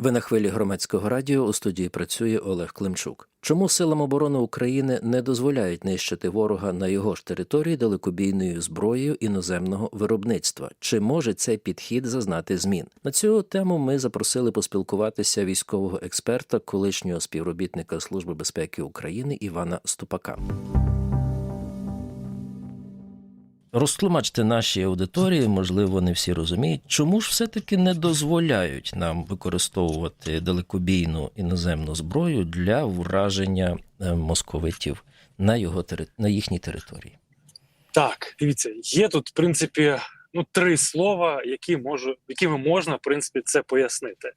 Ви на хвилі громадського радіо у студії працює Олег Климчук. Чому силам оборони України не дозволяють нищити ворога на його ж території далекобійною зброєю іноземного виробництва? Чи може цей підхід зазнати змін? На цю тему ми запросили поспілкуватися військового експерта, колишнього співробітника Служби безпеки України Івана Ступака. Розтлумачте нашій аудиторії, можливо, не всі розуміють, чому ж все-таки не дозволяють нам використовувати далекобійну іноземну зброю для враження е, московитів на його на їхній території. Так, дивіться, є тут, в принципі, ну, три слова, які можу, якими можна, в принципі, це пояснити.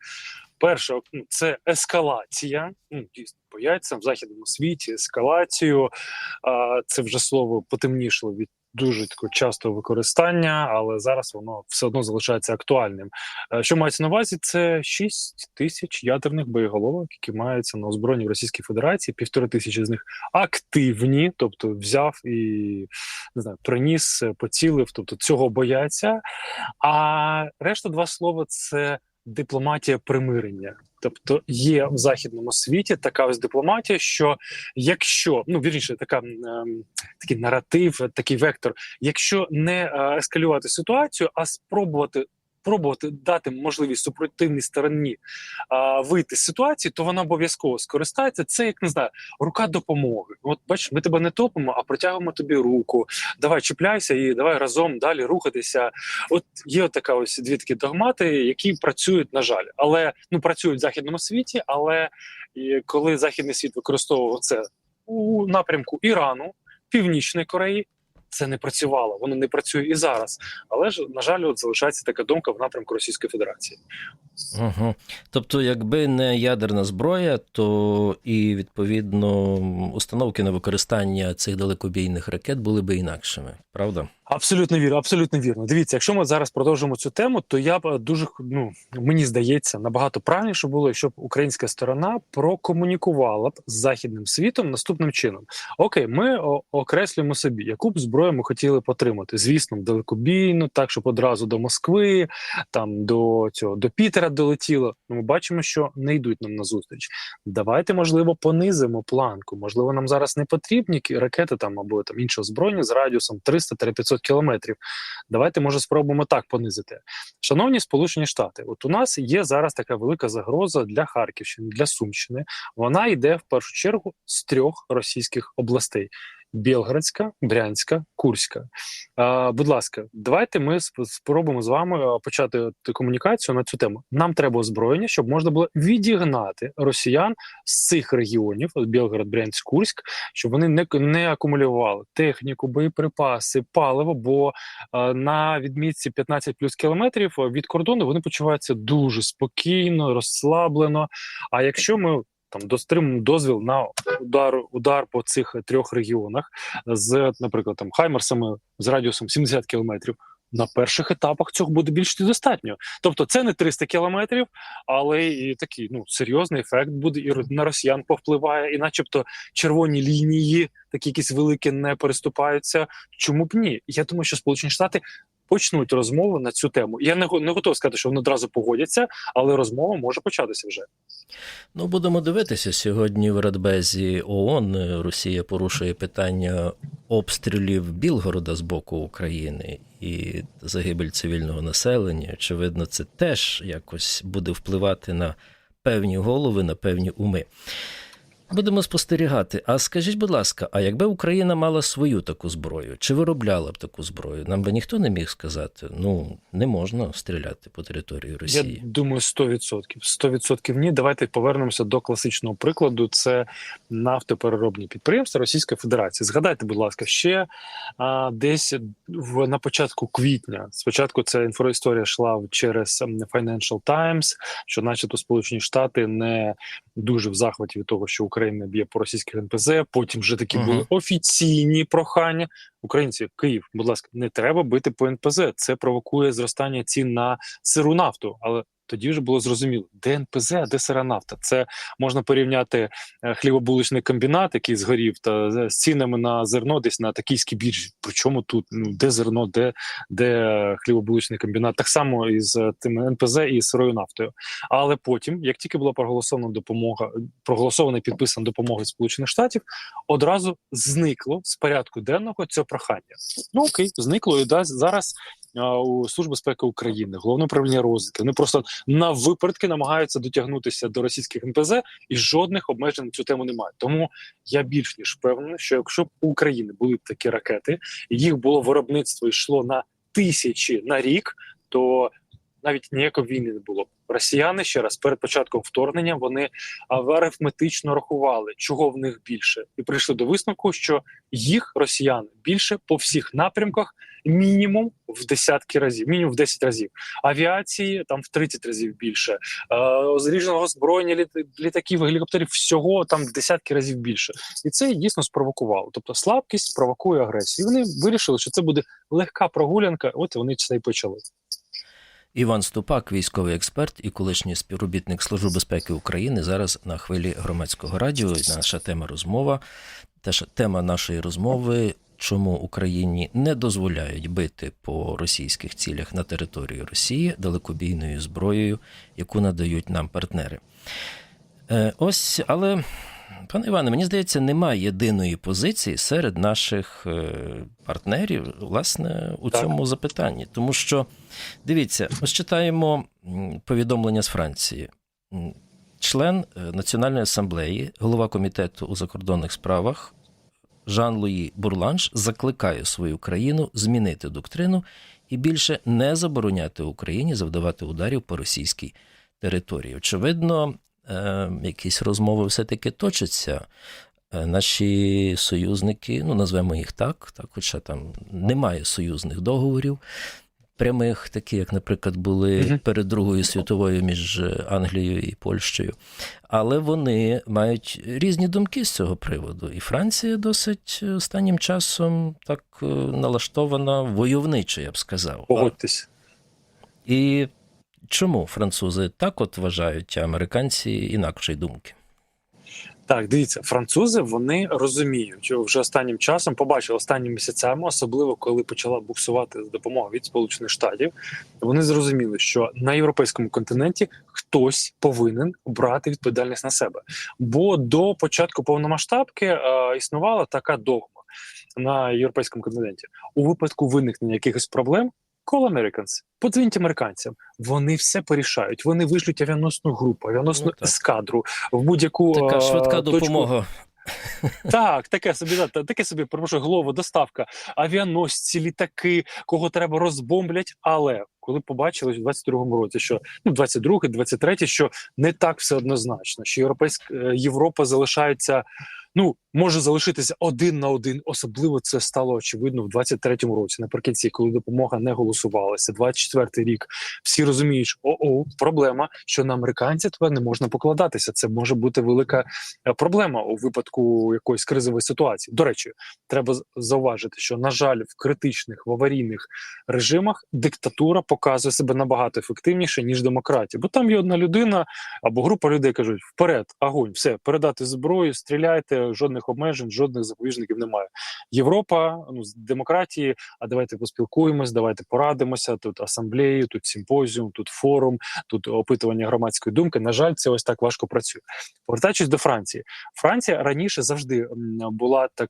Перше, ну, це ескалація. Ну, дійсно, бояться в західному світі ескалацію. Це вже слово потемнішало від дуже такого частого використання, але зараз воно все одно залишається актуальним. Е, Що мається на увазі? Це 6 тисяч ядерних боєголовок, які маються на озброєнні в Російській Федерації. Півтори тисячі з них активні, тобто взяв і не знаю, приніс, е, поцілив, тобто цього бояться. А решта два слова це дипломатія примирення. Тобто є в західному світі така ось дипломатія, що якщо ну вірніше, така е, такий наратив, такий вектор, якщо не е, ескалювати ситуацію, а спробувати. Пробувати дати можливість супротивній стороні а, вийти з ситуації, то вона обов'язково скористається. Це як не знаю, рука допомоги. От бачиш, ми тебе не топимо, а протягуємо тобі руку. Давай чіпляйся і давай разом далі рухатися. От є така ось дві такі догмати, які працюють, на жаль, але ну працюють в західному світі. Але і коли західний світ використовував це у напрямку Ірану, Північної Кореї. Це не працювало, воно не працює і зараз. Але ж на жаль, от залишається така думка в напрямку Російської Федерації. Угу. Тобто, якби не ядерна зброя, то і відповідно установки на використання цих далекобійних ракет були би інакшими, правда? Абсолютно вірно, абсолютно вірно. Дивіться, якщо ми зараз продовжимо цю тему, то я б е, дуже ну мені здається набагато правильніше було, якщо українська сторона прокомунікувала б з західним світом наступним чином: Окей, ми окреслюємо собі, яку б зброю ми хотіли б отримати. Звісно, далекобійну, так щоб одразу до Москви, там до цього до Пітера долетіло. Ну, ми бачимо, що не йдуть нам на зустріч. Давайте, можливо, понизимо планку. Можливо, нам зараз не потрібні ракети там або там іншого озброєння з радіусом 300-500 кілометрів. Давайте, може, спробуємо так понизити. Шановні Сполучені Штати, от у нас є зараз така велика загроза для Харківщини, для Сумщини. Вона йде в першу чергу з трьох російських областей. Білградська, Брянська, Курська. А, будь ласка, давайте ми спробуємо з вами почати комунікацію на цю тему. Нам треба озброєння, щоб можна було відігнати росіян з цих регіонів, Білгород, Брянськ, Курськ, щоб вони не, не акумулювали техніку, боєприпаси, паливо. Бо а, на відмітці 15 плюс кілометрів від кордону вони почуваються дуже спокійно, розслаблено. А якщо ми там достримуємо дозвіл на удар удар по цих трьох регіонах з, наприклад, там Хаймерсами з радіусом 70 кілометрів. На перших етапах цього буде більш достатньо. Тобто, це не 300 кілометрів, але і такий ну серйозний ефект буде і на росіян повпливає, і, начебто, червоні лінії, такі якісь великі, не переступаються. Чому б ні? Я думаю, що Сполучені Штати почнуть розмову на цю тему. Я не, не готовий сказати, що вони одразу погодяться, але розмова може початися вже. Ну, будемо дивитися. Сьогодні в Радбезі ООН е, Росія порушує питання обстрілів Білгорода з боку України і загибель цивільного населення. Очевидно, це теж якось буде впливати на певні голови, на певні уми. Будемо спостерігати. А скажіть, будь ласка, а якби Україна мала свою таку зброю, чи виробляла б таку зброю? Нам би ніхто не міг сказати, ну не можна стріляти по території Росії. Я думаю, 100%. 100% ні. Давайте повернемося до класичного прикладу. Це нафтопереробні підприємства Російської Федерації. Згадайте, будь ласка, ще а, десь в на початку квітня. Спочатку ця інфоісторія йшла через ем, Financial Times, що, начебто, Сполучені Штати не дуже в захваті від того, що Україна б'є по російських НПЗ. Потім вже такі Мгм. були офіційні прохання. Українці, Київ, будь ласка, не треба бити по НПЗ. Це провокує зростання цін на сиру нафту. Але тоді вже було зрозуміло, де НПЗ, а де сиронафта. Це можна порівняти е, хлібобуличний комбінат, який згорів, та з- з цінами на зерно десь на токійській біржі. Причому тут ну де зерно, де, де хлібобуличний комбінат, так само і з тими НПЗ і сирою нафтою. Але потім, як тільки була проголосована допомога, проголосована і підписана допомога Сполучених Штатів, одразу зникло з порядку денного це прохання. Ну окей, зникло і да, зараз. У Служби безпеки України, головне управління розвідки, вони просто на випадки намагаються дотягнутися до російських НПЗ, і жодних обмежень на цю тему немає. Тому я більш ніж впевнений, що якщо б у України були б такі ракети, і їх було виробництво йшло на тисячі на рік, то навіть ніякої війни не було. Росіяни ще раз перед початком вторгнення вони арифметично рахували, чого в них більше, і прийшли до висновку, що їх росіяни більше по всіх напрямках, мінімум в десятки разів, мінімум в 10 разів. Авіації там в 30 разів більше, зріженого озброєння літ- літаків, гелікоптерів всього там в десятки разів більше. І це дійсно спровокувало. Тобто слабкість провокує агресію. І вони вирішили, що це буде легка прогулянка. От вони це і почали. Іван Ступак, військовий експерт і колишній співробітник Служби безпеки України, зараз на хвилі громадського радіо. Наша тема розмова. Теж тема нашої розмови. Чому Україні не дозволяють бити по російських цілях на території Росії далекобійною зброєю, яку надають нам партнери? Е, ось, але, пане Іване, мені здається, немає єдиної позиції серед наших е, партнерів, власне, у Так. цьому запитанні. Тому що, дивіться, ось читаємо повідомлення з Франції. Член е, Національної асамблеї, голова комітету у закордонних справах Жан-Луї Бурланш закликає свою країну змінити доктрину і більше не забороняти Україні завдавати ударів по російській території. Очевидно, е, якісь розмови все-таки точаться. Е, Наші союзники, ну назвемо їх так, так, хоча там немає союзних договорів прямих, такі, як, наприклад, були Мгм. перед Другою світовою між Англією і Польщею. Але вони мають різні думки з цього приводу. І Франція досить останнім часом так е, налаштована войовниче, я б сказав. Погодьтесь. І чому французи так от вважають, а американці інакшої думки? Так, дивіться, французи вони розуміють, вже останнім часом побачили останніми місяцями, особливо коли почала буксувати допомога від Сполучених Штатів. Вони зрозуміли, що на європейському континенті хтось повинен брати відповідальність на себе. Бо до початку повномасштабки е, існувала така догма на європейському континенті. У випадку виникнення якихось проблем. Call Americans, подзвіньте американцям. Вони все порішають. Вони вишлють авіаносну групу, авіаносну Ну, ескадру в будь-яку Така швидка точку. допомога. Так, таке собі, да, таке собі, перепрошую, голову, доставка, авіаносці, літаки, кого треба розбомблять. Але коли побачили в 22-му році, що ну 22-й, 23-й, що не так все однозначно, що європейська е, Європа залишається. Ну, може залишитися один на один. Особливо це стало очевидно в 23-му році, наприкінці, коли допомога не голосувалася. 24-й рік. Всі розуміють, що о-о, проблема, що на американців тепер не можна покладатися. Це може бути велика е, проблема у випадку якоїсь кризової ситуації. До речі, треба зауважити, що на жаль, в критичних в аварійних режимах диктатура показує себе набагато ефективніше ніж демократія. Бо там є одна людина або група людей кажуть: вперед, агонь, все передати зброю, стріляйте, жодних обмежень, жодних запобіжників немає. Європа ну з демократії. А давайте поспілкуємось, давайте порадимося. Тут асамблеї, тут симпозіум, тут форум, тут опитування громадської думки. На жаль, це ось так важко працює. Повертаючись до Франції, Франція раніше завжди була так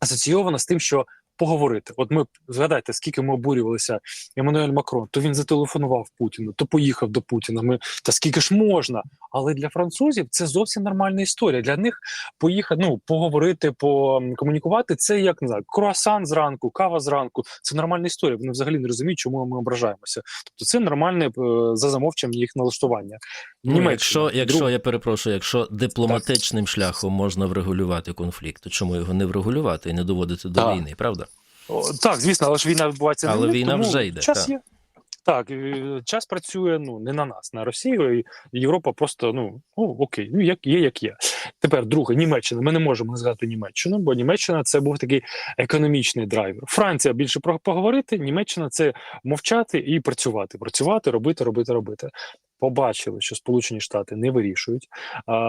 асоційована з тим, що поговорити. От ми згадайте, скільки ми обурювалися Еммануель Макрон, то він зателефонував Путіну, то поїхав до Путіна. Ми та скільки ж можна? Але для французів це зовсім нормальна історія. Для них поїхати, ну поговорити, покомунікувати це як не знаю, круасан зранку, кава зранку. Це нормальна історія. Вони взагалі не розуміють, чому ми ображаємося. Тобто це нормальне е, за замовченням їх налаштування. Ну, Німеччина. якщо, якщо Друг- я перепрошую, якщо дипломатичним шляхом можна врегулювати конфлікт, то чому його не врегулювати і не доводити до Так. війни, правда? О, так, звісно, але ж війна відбувається Але не війна тому вже йде, Час так. є. Так, е, час працює ну не на нас, на Росію, і Європа просто ну о, окей, ну як є, як є. Тепер друге, Німеччина. Ми не можемо не згадати Німеччину, бо Німеччина це був такий економічний драйвер. Франція більше про поговорити. Німеччина це мовчати і працювати, працювати, робити, робити, робити. Побачили, що Сполучені Штати не вирішують.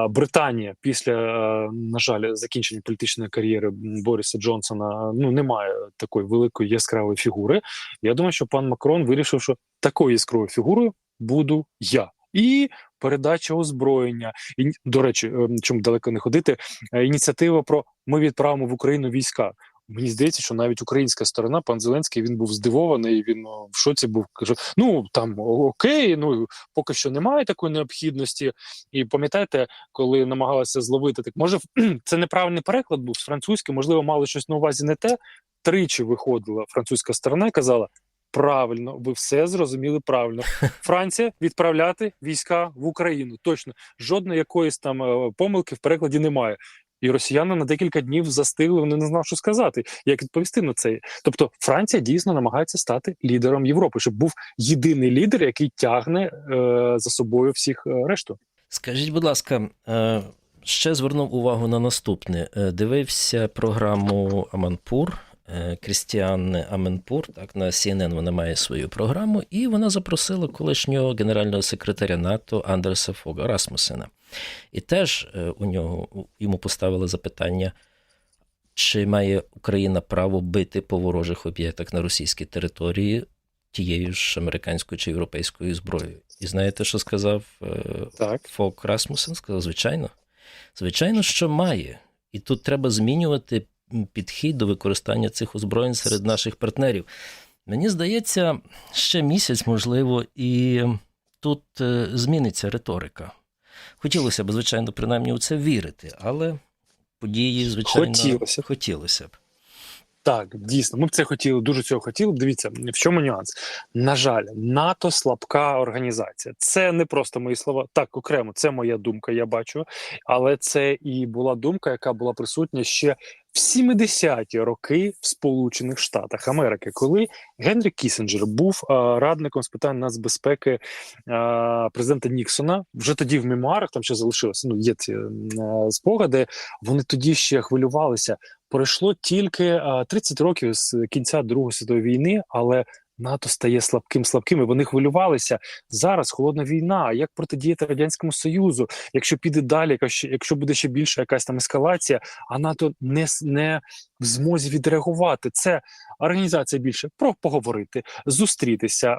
Британія після, е, на жаль, закінчення політичної кар'єри Бориса Джонсона ну немає такої великої яскравої фігури. Я думаю, що пан Макрон вирішив, що такою яскравою фігурою буду я. І передача озброєння. І до речі, е, чому далеко не ходити. е, Ініціатива про ми відправимо в Україну війська. Мені здається, що навіть українська сторона, пан Зеленський, він був здивований. Він в шоці був. каже: ну там окей, ну поки що немає такої необхідності. І пам'ятаєте, коли намагалися зловити так, може це неправильний переклад був з французький, можливо, мали щось на увазі не те. Тричі виходила французька сторона і казала: правильно, ви все зрозуміли правильно. Франція відправляти війська в Україну. Точно жодної якоїсь там е, помилки в перекладі немає. І росіяни на декілька днів застигли, вони не знали, що сказати, як відповісти на це. Тобто Франція дійсно намагається стати лідером Європи, щоб був єдиний лідер, який тягне е, за собою всіх е, решту. Скажіть, будь ласка, е, ще звернув увагу на наступне. Е, Дивився програму Аманпур. е, Крістіан Аменпур, так на CNN вона має свою програму, і вона запросила колишнього генерального секретаря НАТО Андерса Фога Расмусена. І теж е, у нього йому поставили запитання, чи має Україна право бити по ворожих об'єктах на російській території тією ж американською чи європейською зброєю. І знаєте, що сказав е, Так. Фок Расмусен? Сказав, звичайно. Звичайно, що має. І тут треба змінювати підхід до використання цих озброєнь серед наших партнерів. Мені здається, ще місяць, можливо, і тут е, зміниться риторика. Хотілося б, звичайно, принаймні у це вірити, але події, звичайно, Хотілося б. хотілося б. Так, дійсно, ми б це хотіли, дуже цього хотіли. Дивіться, в чому нюанс. На жаль, НАТО слабка організація. Це не просто мої слова. Так, окремо, це моя думка, я бачу. Але це і була думка, яка була присутня ще в 70-ті роки в Сполучених Штатах Америки, коли Генрі Кісінджер був а, радником з питань нацбезпеки а, президента Ніксона. Вже тоді в мемуарах там ще залишилося. Ну є ці а, спогади. Вони тоді ще хвилювалися. Пройшло тільки а, 30 років з кінця Другої світової війни, але НАТО стає слабким слабким. і Вони хвилювалися зараз. Холодна війна. Як протидіяти радянському союзу? Якщо піде далі, якщо буде ще більша якась там ескалація, а НАТО не не в змозі відреагувати. Це організація більше про поговорити, зустрітися,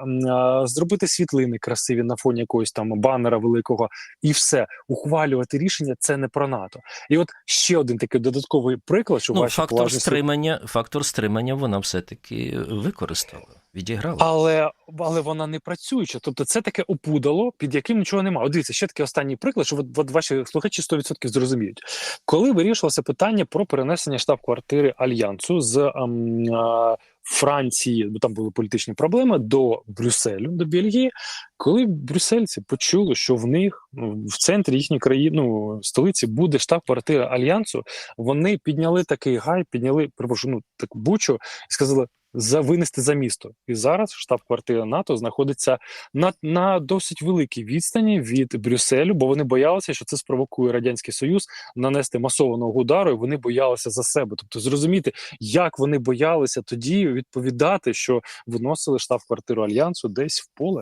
зробити світлини красиві на фоні якогось там банера великого, і все ухвалювати рішення. Це не про НАТО. І от ще один такий додатковий приклад, що Ну, ваші фактор поважні стримання, фактор стримання вона все-таки використала, відіграла. Але але вона не працююча. Тобто, це таке опудало, під яким нічого немає. От дивіться, ще такий останній приклад, що от, от ваші слухачі 100% зрозуміють. Коли вирішувалося питання про перенесення штаб-квартири альянсу з ем, а, Франції, бо там були політичні проблеми, до Брюсселю, до Бельгії, коли брюссельці почули, що в них ну, в центрі їхньої країни, ну, столиці буде штаб-квартира альянсу, вони підняли такий гай, підняли перепрошую, ну, таку бучу і сказали. За винести за місто, і зараз штаб-квартира НАТО знаходиться на, на досить великій відстані від Брюсселю, бо вони боялися, що це спровокує радянський союз нанести масованого удару. і Вони боялися за себе. Тобто, зрозуміти, як вони боялися тоді відповідати, що виносили штаб-квартиру альянсу десь в поле.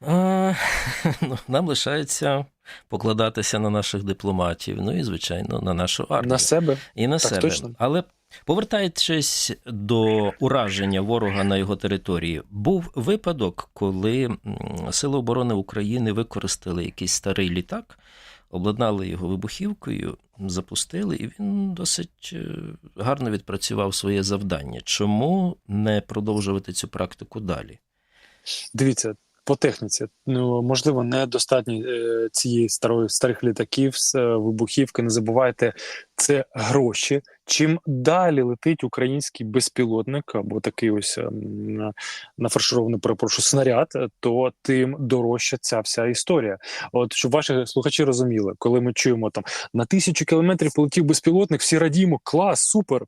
Ну, нам лишається покладатися на наших дипломатів, ну і, звичайно, на нашу армію. На себе І на Так, себе. точно. Але повертаючись до ураження ворога на його території, був випадок, коли Сили оборони України використали якийсь старий літак, обладнали його вибухівкою, запустили, і він досить е, гарно відпрацював своє завдання. Чому не продовжувати цю практику далі? Дивіться. По техніці, ну можливо, недостатньо е, цієї старої старих літаків з е, вибухівки. Не забувайте, це гроші. Чим далі летить український безпілотник або такий ось ем, нафарширований, перепрошую, снаряд, то тим дорожча ця вся історія. От щоб ваші слухачі розуміли, коли ми чуємо там на тисячу кілометрів полетів безпілотник, всі радіємо, клас, супер.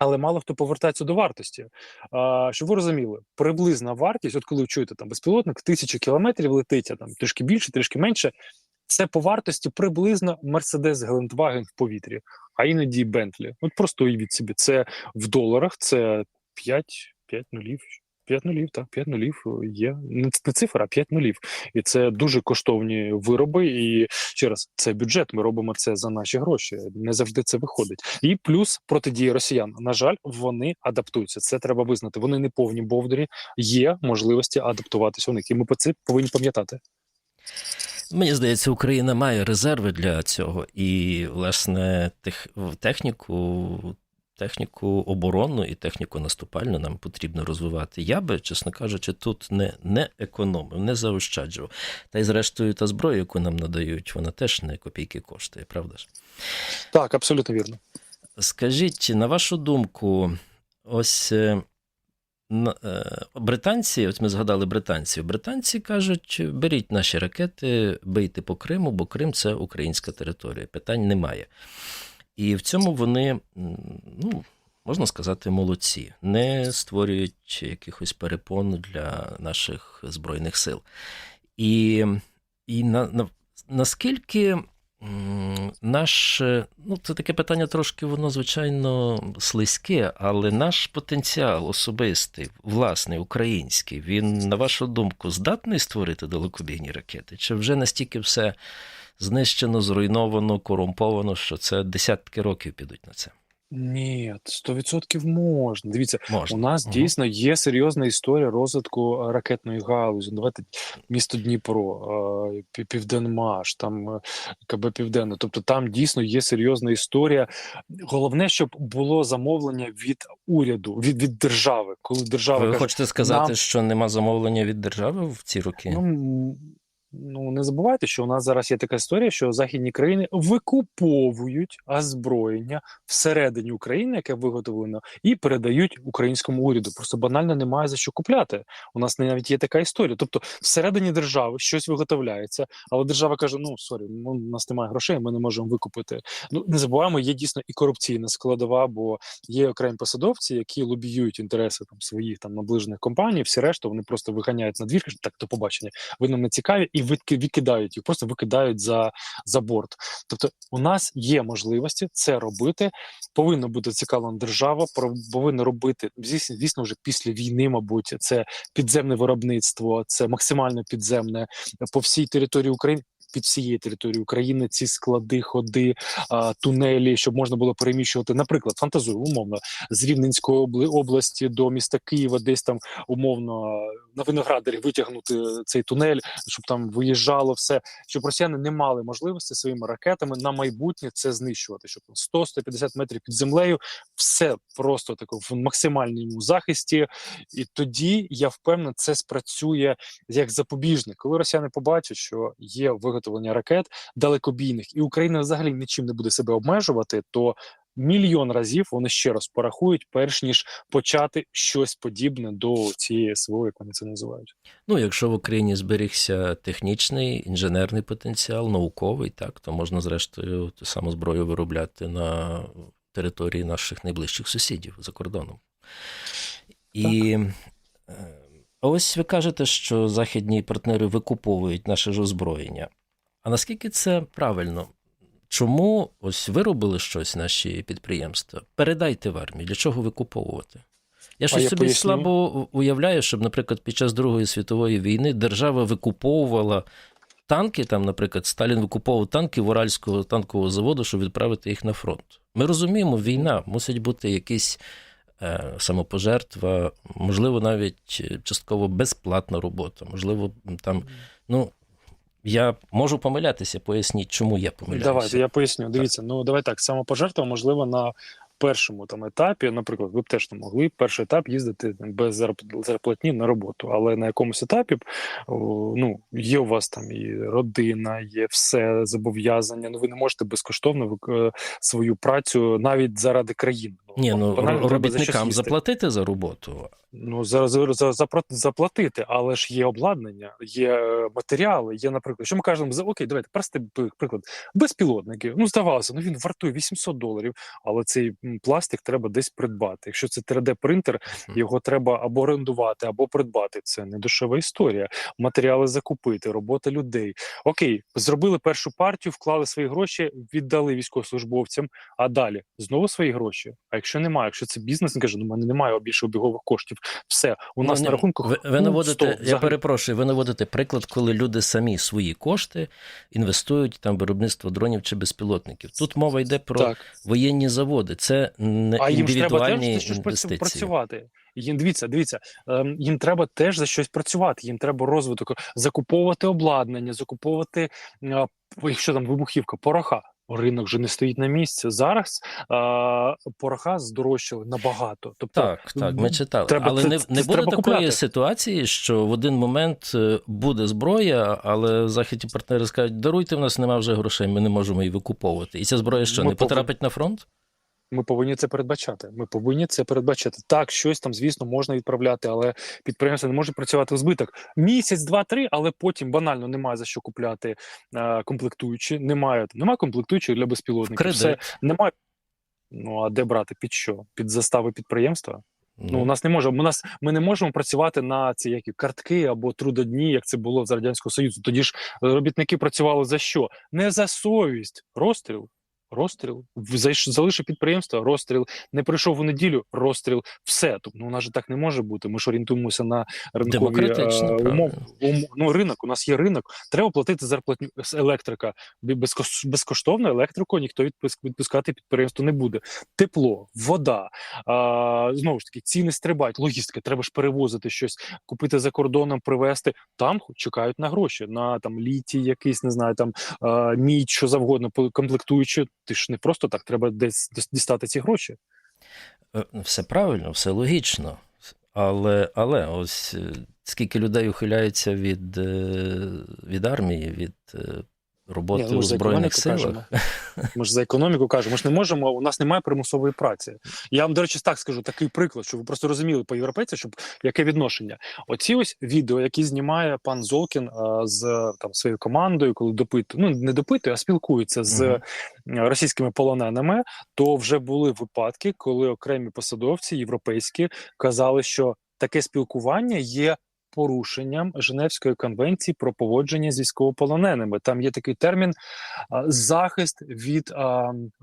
Але мало хто повертається до вартості. А, щоб ви розуміли, приблизна вартість, от коли ви чуєте там безпілотник, тисячі кілометрів летить, там трішки більше, трішки менше. Це по вартості приблизно Mercedes Гелендваген в повітрі, а іноді Бентлі. От просто уявіть собі, це в доларах це 5, 5 нулів, 5 нулів, так, 5 нулів е, є. Не цифра, а 5 нулів. І це дуже коштовні вироби. І ще раз, це бюджет. Ми робимо це за наші гроші. Не завжди це виходить. І плюс протидія росіян. На жаль, вони адаптуються. Це треба визнати. Вони не повні бовдарі. Є можливості адаптуватися у них. І ми це повинні пам'ятати. Мені здається, Україна має резерви для цього, і, власне, тех, техніку, техніку оборонну і техніку наступальну нам потрібно розвивати. Я би, чесно кажучи, тут не, не економив, не заощаджував. Та й зрештою, та зброя, яку нам надають, вона теж не копійки коштує, правда ж? Так, абсолютно вірно. Скажіть, на вашу думку, ось е, е, британці, ось ми згадали британців. Британці кажуть, беріть наші ракети, бийте по Криму, бо Крим це українська територія. Питань немає. І в цьому вони, ну, можна сказати, молодці, не створюють якихось перепон для наших збройних сил. І, і на, на, наскільки наш, ну, це таке питання трошки, воно, звичайно, слизьке, але наш потенціал особистий, власний, український, він, на вашу думку, здатний створити далекобійні ракети? Чи вже настільки все знищено, зруйновано, корумповано, що це десятки років підуть на це? Ні, 100% можна. Дивіться, Можна. У нас Мгм. дійсно є серйозна історія розвитку е, ракетної галузі. Давайте місто Дніпро, е, Південмаш, там е, КБ Південне. Тобто там дійсно є серйозна історія. Головне, щоб було замовлення від уряду, від, від держави. Коли держава Ви каже, хочете сказати, нам- що нема замовлення від держави в ці роки? ну, ну не забувайте, що у нас зараз є така історія, що західні країни викуповують озброєння всередині України, яке виготовлено, і передають українському уряду. Просто банально немає за що купляти. У нас навіть є така історія. Тобто, всередині держави щось виготовляється, але держава каже: ну сорі, ну, у нас немає грошей, ми не можемо викупити. Ну не забуваємо, є дійсно і корупційна складова, бо є окремі посадовці, які лобіюють інтереси там своїх там наближених компаній. Всі решта вони просто виганяють на двір, кажуть, так до побачення. Ви нам не цікаві, і викидають їх, просто викидають за, за борт. Тобто, у нас є можливості це робити. Повинна бути зацікавлена держава, повинна робити звісно, звісно, вже після війни, мабуть, це підземне виробництво, це максимально підземне по всій території України. Під всією територією України ці склади, ходи, тунелі, щоб можна було переміщувати, наприклад, фантазую умовно з Рівненської області до міста Києва, десь там умовно на виноградарі витягнути цей тунель, щоб там виїжджало все, щоб росіяни не мали можливості своїми ракетами на майбутнє це знищувати. Щоб 100-150 метрів під землею все просто таке в максимальному захисті. І тоді я впевнений, це спрацює як запобіжник. Коли росіяни побачать, що є виготовлення ракет далекобійних, і Україна взагалі нічим не буде себе обмежувати, то мільйон разів вони ще раз порахують, перш ніж почати щось подібне до цієї СВО, як вони це називають. Ну, якщо в Україні зберігся технічний, інженерний потенціал, науковий, так, то можна, зрештою, ту саму зброю виробляти на території наших найближчих сусідів за кордоном. І е, ось ви кажете, що західні партнери викуповують наше ж озброєння. А наскільки це правильно? Чому ось виробили щось наші підприємства? Передайте в армію. Для чого викуповувати? Я щось собі поясню. слабо уявляю, щоб, наприклад, під час Другої світової війни держава викуповувала танки. Там, наприклад, Сталін викуповував танки в Уральського танкового заводу, щоб відправити їх на фронт. Ми розуміємо, війна мусить бути якийсь е, самопожертва, можливо, навіть е, частково безплатна робота. Можливо, там, ну. Я можу помилятися, поясніть, чому я помиляюся. Давайте я поясню. Дивіться, ну давай так, самопожертва можливо на першому там етапі. Наприклад, ви б теж не могли перший етап їздити без зарплатні на роботу, але на якомусь етапі ну є у вас там і родина, є все зобов'язання. Ну ви не можете безкоштовно е, свою працю навіть заради країни. Ні, ну банально треба за робітникам заплатити за роботу. Ну за, за, за, запро- заплатити, але ж є обладнання, є е, матеріали. Є, наприклад, що ми кажемо за окей, давайте простий приклад. Безпілотники. Ну здавалося, ну він вартує 800 доларів, але цей пластик треба десь придбати. Якщо це 3D-принтер, Мгм. його треба або орендувати, або придбати. Це не дешева історія. Матеріали закупити, робота людей. Окей, зробили першу партію, вклали свої гроші, віддали військовослужбовцям. А далі знову свої гроші. А якщо немає, якщо це бізнес, він каже, ну мене немає більше обігових коштів. Все у нас Ну, на рахунку ви, ви ну, наводите, 100 я взагалі. перепрошую, ви наводите приклад, коли люди самі свої кошти інвестують там в виробництво дронів чи безпілотників. Тут мова йде про так. воєнні заводи, це не А їм ж треба теж працювати. Їм дивіться, дивіться, ем, їм треба теж за щось працювати. Їм треба розвиток, закуповувати обладнання, закуповувати, якщо там вибухівка, пороха. Ринок вже не стоїть на місці. Зараз е, пороха здорожчали набагато. Тобто, Так, так, ми читали. треба але це- не, це не буде такої купляти. ситуації, що в один момент е, буде зброя, але західні партнери скажуть: даруйте, в нас немає вже грошей, ми не можемо її викуповувати. І ця зброя що, Ми не потрапить на фронт? Ми повинні це передбачати. Ми повинні це передбачати. Так, щось там, звісно, можна відправляти, але підприємство не може працювати в збиток. Місяць, два-три, але потім банально немає за що купляти е, комплектуючі. Немає немає комплектуючих для безпілотників. Все немає. Ну а де брати? Під що? Під застави підприємства? Ну, у нас не може. У нас ми не можемо працювати на ці які картки або трудодні, як це було з радянського союзу. Тоді ж е, робітники працювали за що? Не за совість. Розстріл. Розстріл залишив підприємство, розстріл, не прийшов у неділю, розстріл, все. Тобто ну, у нас же так не може бути. Ми ж орієнтуємося на ринкові е, умови. Ум, ну, ринок, у нас є ринок. Треба платити зарплатню з електрика. Безкош, безкоштовно електрику ніхто відпуск- відпускати підприємство не буде. Тепло, вода, а, знову ж таки, ціни стрибають, логістика. Треба ж перевозити щось, купити за кордоном, привезти. Там чекають на гроші, на там літій, якийсь, не знаю, там мідь, що завгодно, комплектуючи. Ти ж не просто так, треба десь дістати ці гроші. Е, Все правильно, все логічно. Але, але ось е, скільки людей ухиляється від, е, від армії, від роботи Ні, ну, у Збройних силах. кажемо. Ми ж за економіку кажемо. Ми ж не можемо. У нас немає примусової праці. Я вам, до речі, так скажу такий приклад, щоб ви просто розуміли по європейцям, щоб яке відношення. Оці ось відео, які знімає пан Золкін а, з там своєю командою, коли допитує, ну не допитує, а спілкується з е, російськими полоненими. То вже були випадки, коли окремі посадовці європейські казали, що таке спілкування є. Порушенням Женевської конвенції про поводження з військовополоненими там є такий термін захист від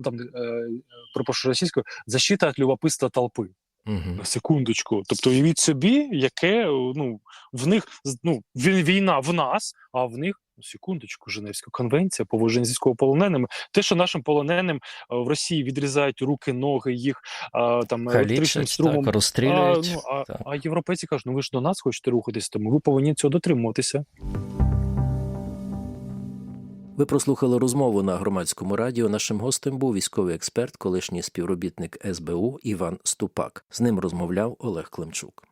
там е, пропошу російською защита від любопитства толпи. Угу. Секундочку. Тобто, уявіть собі, яке ну в них ну війна в нас, а в них секундочку, Женевська конвенція поводження з військовополоненими. Те, що нашим полоненим в Росії відрізають руки, ноги, їх а, там електричним струмом. так, А, розстрілюють. ну, а, так. а європейці кажуть, ну ви ж до нас хочете рухатись, тому ви повинні цього дотримуватися. Ви прослухали розмову на громадському радіо. Нашим гостем був військовий експерт, колишній співробітник СБУ Іван Ступак. З ним розмовляв Олег Климчук.